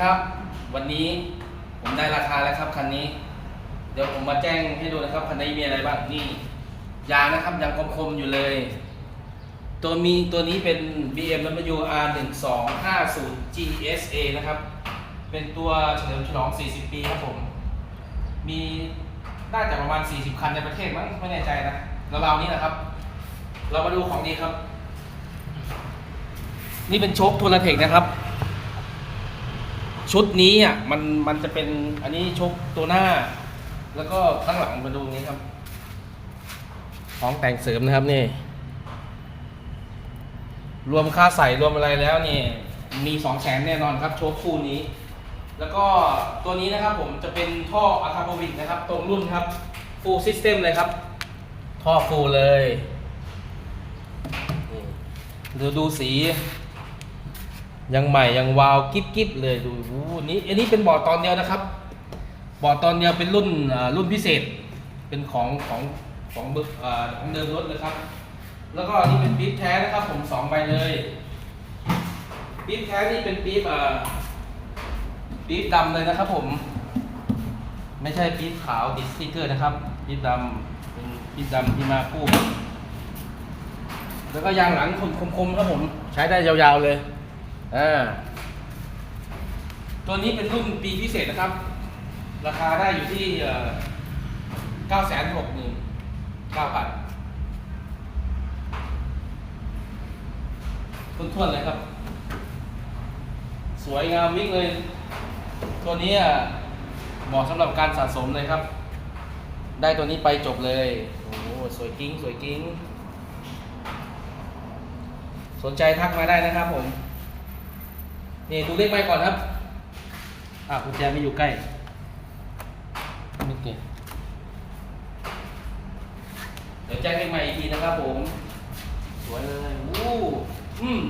ครับ วันนี้ผมได้ราคาแล้วครับคันนี้ เดี๋ยวผมมาแจ้งให้ดูนะครับคันนี้มีอะไรบ้างนี่ยางนะครับยังคมๆอยู่เลย ตัวมีตัวนี้เป็น BMW R1250 GSA นะครับ เป็นตัวเฉลิมฉลอง 40 ปีครับผม มีน่าจะประมาณ 40 คันในประเทศมั้งไม่แน่ใจนะราวนี้นะครับ เรามาดูของดีครับ นี่เป็นโชคโทรเทคนะครับ ชุดนี้อะมันมันจะเป็นอันนี้โชคตัวหน้า แล้วก็ข้างหลังมาดูนี้ครับ ของแต่งเสริมนะครับนี่ รวมค่าใส่รวมอะไรแล้วนี่ มีสองแสนแน่นอนครับ โชคคู่นี้ แล้วก็ตัวนี้นะครับผมจะเป็นท่ออะคาโบวิกนะครับ ตรงรุ่นครับฟูลซิสเต็มเลยครับ ท่อฟูลเลยนี่ดูดูสี ยังใหม่ยังวาวกิ๊บกิ๊บเลยดูดูนี้อันนี้เป็นบอร์ดตอนเดียวนะครับ บอร์ดตอนเดียวเป็นรุ่นรุ่นพิเศษ เป็นของของของเบอร์อ่าของเดิมรถเลยครับ แล้วก็อันนี่เป็นปี๊บแท้นะครับผมสองใบเลยปี๊บแท้นี่เป็นปี๊บอ่าปี๊บดำเลยนะครับ ผม ไม่ใช่ปี๊บขาวติดสติ๊กเกอร์นะครับปี๊บดำเป็นปี๊บดำที่มาคู่แล้วก็ยางหลังคมๆครับผม ใช้ได้ยาวๆเลย อ่าตัวนี้เป็นรุ่นปีพิเศษนะครับ ราคาได้อยู่ที่เก้าแสนหกหมื่นเก้าพันทุนทวนๆเลยครับ สวยงามวิ่งเลย ตัวนี้อะเหมาะสำหรับการสะสมเลยครับ ได้ตัวนี้ไปจบเลย โอ้โหสวยกิ้ง สวยกิ้ง สนใจทักมาได้นะครับผม นี่ดูเลขไปก่อนครับ อะกุญแจไม่อยู่ใกล้ไม่เก็บเดี๋ยวแจ้งเลขใหม่อีกทีนะครับผม สวยเลยวู้ อืม